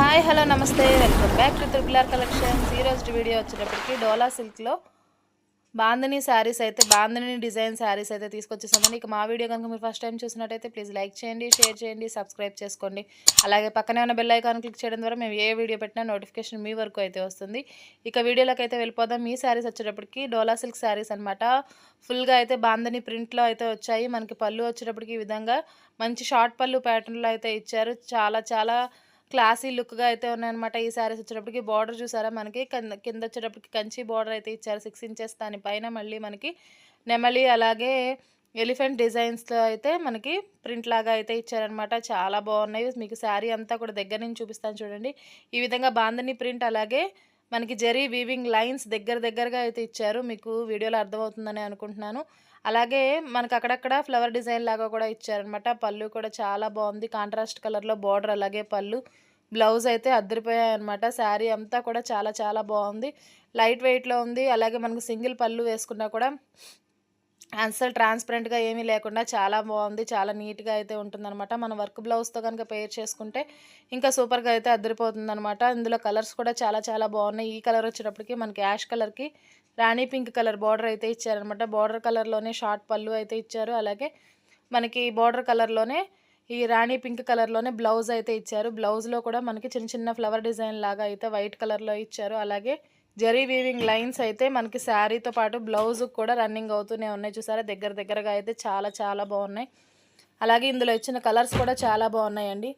Hi hello నమస్తే. Welcome back to triple R collections ఈరోజు video వచ్చేటప్పటికి డోలా సిల్క్లో బాందని శారీస్ అయితే బాందని డిజైన్ శారీస్ అయితే తీసుకొచ్చేసామని ఇక మా వీడియో కనుక మీరు ఫస్ట్ టైం చూసినట్టయితే ప్లీజ్ లైక్ చేయండి షేర్ చేయండి సబ్స్క్రైబ్ చేసుకోండి. అలాగే పక్కనే ఉన్న బెల్ ఐకాన్ క్లిక్ చేయడం ద్వారా మేము ఏ వీడియో పెట్టినా నోటిఫికేషన్ మీ వరకు అయితే వస్తుంది. ఇక వీడియోలోకి అయితే వెళ్ళిపోదాం. మీ శారీస్ వచ్చేటప్పటికి డోలా సిల్క్ శారీస్ అనమాట ఫుల్గా అయితే బాందని ప్రింట్లో అయితే వచ్చాయి. మనకి పళ్ళు వచ్చేటప్పటికి ఈ విధంగా మంచి షార్ట్ పళ్ళు ప్యాటర్న్లో అయితే ఇచ్చారు. చాలా చాలా క్లాసీ లుక్గా అయితే ఉన్నాయన్నమాట ఈ శారీస్ వచ్చేటప్పటికి. బార్డర్ చూసారా మనకి? కింద కింద వచ్చేటప్పటికి కంచి బార్డర్ అయితే ఇచ్చారు. సిక్స్ ఇంచెస్ దానిపైన మళ్ళీ మనకి నెమలి అలాగే ఎలిఫెంట్ డిజైన్స్లో అయితే మనకి ప్రింట్ లాగా అయితే ఇచ్చారనమాట చాలా బాగున్నాయి. మీకు శారీ అంతా కూడా దగ్గర నుంచి చూపిస్తాను చూడండి. ఈ విధంగా బాందని ప్రింట్ అలాగే మనకి జరీ వీవింగ్ లైన్స్ దగ్గర దగ్గరగా అయితే ఇచ్చారు. మీకు వీడియోలో అర్థమవుతుందని అనుకుంటున్నాను. అలాగే మనకు అక్కడక్కడ ఫ్లవర్ డిజైన్ లాగా కూడా ఇచ్చారనమాట పళ్ళు కూడా చాలా బాగుంది. కాంట్రాస్ట్ కలర్లో బార్డర్ అలాగే పళ్ళు బ్లౌజ్ అయితే అద్దరిపోయాయి అనమాట శారీ అంతా కూడా చాలా చాలా బాగుంది. లైట్ వెయిట్లో ఉంది. అలాగే మనకు సింగిల్ పళ్ళు వేసుకున్నా కూడా అసలు ట్రాన్స్పరెంట్గా ఏమీ లేకుండా చాలా బాగుంది చాలా నీట్గా అయితే ఉంటుందన్నమాట. మన వర్క్ బ్లౌజ్తో కనుక పేర్ చేసుకుంటే ఇంకా సూపర్గా అయితే అద్దరిపోతుంది అనమాట ఇందులో కలర్స్ కూడా చాలా చాలా బాగున్నాయి. ఈ కలర్ వచ్చేటప్పటికి మనకి యాష్ కలర్కి రాణి పింక్ కలర్ బార్డర్ అయితే ఇచ్చారనమాట బార్డర్ కలర్లోనే షార్ట్ పళ్ళు అయితే ఇచ్చారు. అలాగే మనకి బార్డర్ కలర్లోనే ఈ రాణి పింక్ కలర్లోనే బ్లౌజ్ అయితే ఇచ్చారు. బ్లౌజ్లో కూడా మనకి చిన్న చిన్న ఫ్లవర్ డిజైన్ లాగా అయితే వైట్ కలర్లో ఇచ్చారు. అలాగే జరీ వీవింగ్ లైన్స్ అయితే మనకి శారీతో పాటు బ్లౌజ్ కూడా రన్నింగ్ అవుతూనే ఉన్నాయి. చూసారా? దగ్గర దగ్గరగా అయితే చాలా చాలా బాగున్నాయి. అలాగే ఇందులో ఇచ్చిన కలర్స్ కూడా చాలా బాగున్నాయండి.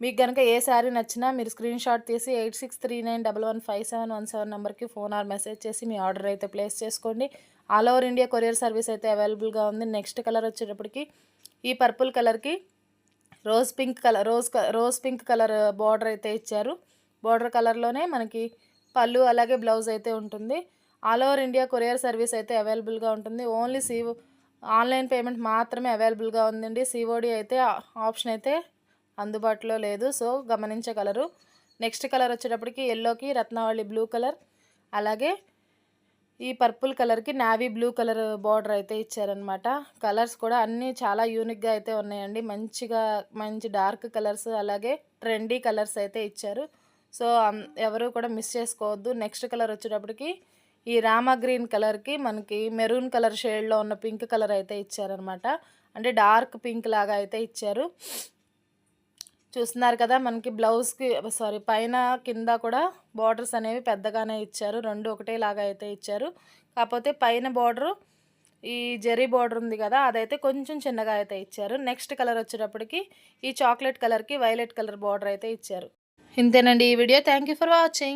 మీకు కనుక ఏ శారీ నచ్చినా మీరు స్క్రీన్ షాట్ తీసి eight six three nine double one five seven one seven నెంబర్కి ఫోన్ ఆర్ మెసేజ్ చేసి మీ ఆర్డర్ అయితే ప్లేస్ చేసుకోండి. All over India courier service అయితే అవైలబుల్గా ఉంది. నెక్స్ట్ కలర్ వచ్చేటప్పటికి ఈ పర్పుల్ కలర్కి rose pink colour rose rose pink colour border అయితే ఇచ్చారు. బార్డర్ కలర్లోనే మనకి పళ్ళు అలాగే బ్లౌజ్ అయితే ఉంటుంది. All over India courier service అయితే అవైలబుల్గా ఉంటుంది. ఓన్లీ సీ ఆన్లైన్ పేమెంట్ మాత్రమే అవైలబుల్గా ఉందండి. సిఓడి అయితే ఆప్షన్ అయితే అందుబాటులో లేదు. సో గమనించగలరు. నెక్స్ట్ కలర్ వచ్చేటప్పటికి ఎల్లోకి రత్నావళి బ్లూ కలర్. అలాగే ఈ పర్పుల్ కలర్కి నావీ బ్లూ కలర్ బార్డర్ అయితే ఇచ్చారనమాట కలర్స్ కూడా అన్నీ చాలా యూనిక్గా అయితే ఉన్నాయండి. మంచిగా మంచి డార్క్ కలర్స్ అలాగే ట్రెండీ కలర్స్ అయితే ఇచ్చారు. సో ఎవరు కూడా మిస్ చేసుకోవద్దు. నెక్స్ట్ కలర్ వచ్చేటప్పటికి ఈ రామా గ్రీన్ కలర్కి మనకి మెరూన్ కలర్ షేడ్లో ఉన్న పింక్ కలర్ అయితే ఇచ్చారనమాట అంటే డార్క్ పింక్ లాగా అయితే ఇచ్చారు. చూస్తున్నారు కదా మనకి బ్లౌజ్కి సారీ పైన కింద కూడా బార్డర్స్ అనేవి పెద్దగానే ఇచ్చారు. రెండు ఒకటే లాగా అయితే ఇచ్చారు. కాకపోతే పైన బార్డరు ఈ జెరీ బార్డర్ ఉంది కదా అదైతే కొంచెం చిన్నగా అయితే ఇచ్చారు. నెక్స్ట్ కలర్ వచ్చేటప్పటికి ఈ చాక్లెట్ కలర్కి వైలెట్ కలర్ బార్డర్ అయితే ఇచ్చారు. ఇంతేనండి ఈ వీడియో. Thank for watching